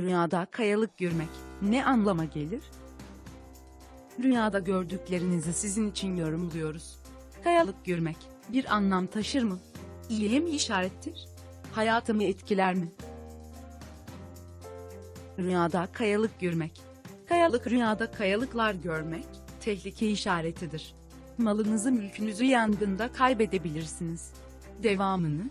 Rüyada kayalık görmek ne anlama gelir? Rüyada gördüklerinizi sizin için yorumluyoruz. Kayalık görmek bir anlam taşır mı? İyiye mi işarettir? Hayatımı etkiler mi? Rüyada kayalık görmek. Kayalık rüyada kayalıklar görmek tehlike işaretidir. Malınızı mülkünüzü yangında kaybedebilirsiniz. Devamını